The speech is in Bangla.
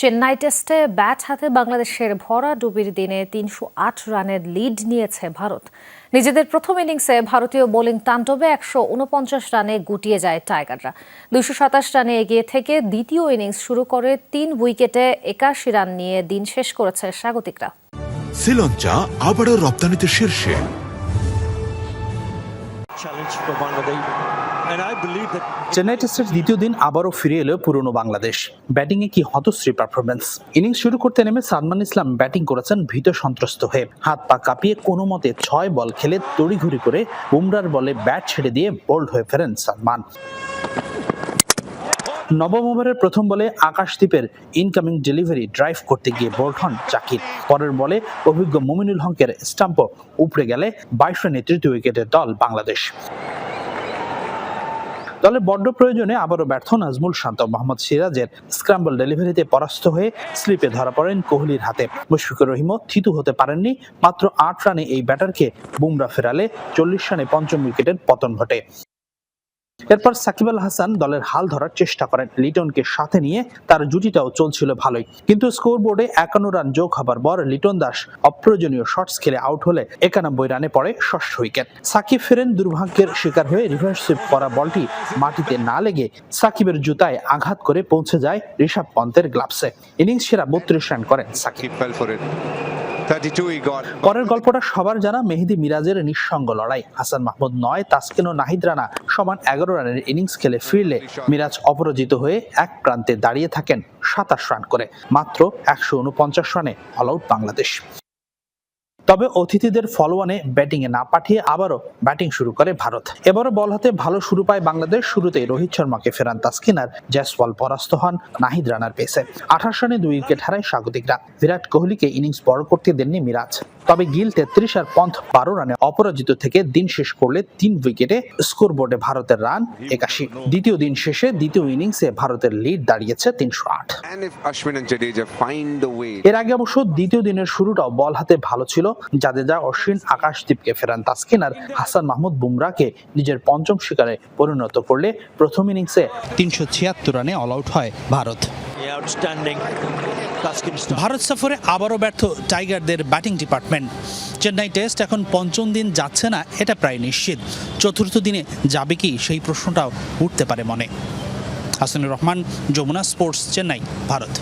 চেন্নাই টেস্টে ব্যাট হাতে বাংলাদেশের ভরা ডুবির দিনে তিনশো আট রানের লিড নিয়েছে ভারত। নিজেদের প্রথম ইনিংসে ভারতীয় বোলিং তাণ্ডবে একশো উনপঞ্চাশ রানে গুটিয়ে যায় টাইগাররা। দুশো সাতাশ রানে এগিয়ে থেকে দ্বিতীয় ইনিংস শুরু করে তিন উইকেটে একাশি রান নিয়ে দিন শেষ করেছে স্বাগতিকরা। শ্রীলঙ্কা আবারও রপ্তানিতে শীর্ষে। চেন্নাই টেস্টের দ্বিতীয় দিন আবারও ফিরে এলো পুরনো বাংলাদেশ। ব্যাটিংয়ে কি হতশ্রী পারফরমেন্স ইনিংস শুরু করতে নেমে সালমান ইসলাম ব্যাটিং করেছেন ভীত সন্ত্রস্ত হয়ে। হাত পা কাঁপিয়ে কোনো মতে ছয় বল খেলে তড়িঘড়ি করে বুমরার বলে ব্যাট ছেড়ে দিয়ে বোল্ড হয়ে ফেরেন সালমান নবম ওভারের প্রথম বলে আকাশদ্বীপের ইনকামিং ডেলিভারি ড্রাইভ করতে গিয়ে বোল্ড হন জাকির। পরের বলে অভিজ্ঞ মুমিনুল হকের স্টাম্প উপড়ে গেলে বাইশ রানে তৃতীয় উইকেটের দল বাংলাদেশ। দলের বড্ড প্রয়োজনে আবারও ব্যর্থ নাজমুল শান্ত। মোহাম্মদ সিরাজের স্ক্রাম্বল ডেলিভারিতে পরাস্ত হয়ে স্লিপে ধরা পড়েন কোহলির হাতে। মুশফিকুর রহিমও থিতু হতে পারেননি, মাত্র আট রানে এই ব্যাটারকে বুমরা ফেরালে চল্লিশ রানে পঞ্চম উইকেটের পতন ঘটে। এরপর সাকিব আল হাসান দলের হাল ধরার চেষ্টা করেন। লিটনকে সাথে নিয়ে তার জুটিটাও চলছিল ভালোই। কিন্তু স্কোর বোর্ডে একান্ন রান যোগ হবার পর লিটন দাস অপ্রয়োজনীয় শটস খেলে আউট হলে একানব্বই রানে পড়ে ষষ্ঠ উইকেট। সাকিব ফেরেন দুর্ভাগ্যের শিকার হয়ে রিভার্স সুইপ করা বলটি মাটিতে না লেগে সাকিবের জুতায় আঘাত করে পৌঁছে যায় ঋষভ পন্তের গ্লাভসে। ইনিংস সেরা বত্রিশ রান করেন Shakib. He fell for it. 32 he got. পরের গল্পটা সবার জানা, মেহেদি মিরাজের নিঃসঙ্গ লড়াই হাসান মাহমুদ নয়, তাসকিন ও নাহিদ রানা সমান এগারো রানের ইনিংস খেলে ফিরলে মিরাজ অপরাজিত হয়ে এক প্রান্তে দাঁড়িয়ে থাকেন সাতাশ রান করে, মাত্র একশো উনপঞ্চাশ রানে অল আউট বাংলাদেশ তবে অতিথিদের ফলোয়ানে ব্যাটিংয়ে না পাঠিয়ে আবারও ব্যাটিং শুরু করে ভারত। এবারও বল হাতে ভালো শুরু পায় বাংলাদেশ। শুরুতেই রোহিত শর্মাকে ফেরান তাসকিনার জ্যাসওয়াল পরাস্ত হন নাহিদ রানার পেসে। আঠাশ রানে দুই উইকেট হারায় স্বাগতিকরা। বিরাট কোহলিকে ইনিংস বড় করতে দেননি মিরাজ। তবে গিল তেত্রিশ আর পন্থ বারো রানে অপরাজিত থেকে দিন শেষ করলে তিন উইকেটে স্কোর বোর্ডে ভারতের রান একাশি। দ্বিতীয় দিন শেষে দ্বিতীয় ইনিংসে ভারতের লিড দাঁড়িয়েছে তিনশো আট। এর আগে অবশ্য দ্বিতীয় দিনের শুরুটাও বল হাতে ভালো ছিল। জাদেজা অশ্বিন আকাশদীপকে ফেরান তাসকিন আর হাসান মাহমুদ বুমরাকে নিজের পঞ্চম শিকারে পরিণত করলে প্রথম ইনিংসে তিনশো ছিয়াত্তর রানে অল আউট হয় ভারত। ভারত সফরে আবারও ব্যর্থ টাইগারদের ব্যাটিং ডিপার্টমেন্ট। চেন্নাই টেস্ট এখন পঞ্চম দিন যাচ্ছে না, এটা প্রায় নিশ্চিত। চতুর্থ দিনে যাবে কি, সেই প্রশ্নটাও উঠতে পারে মনে। হাসানুর রহমান, যমুনা স্পোর্টস, চেন্নাই, ভারত।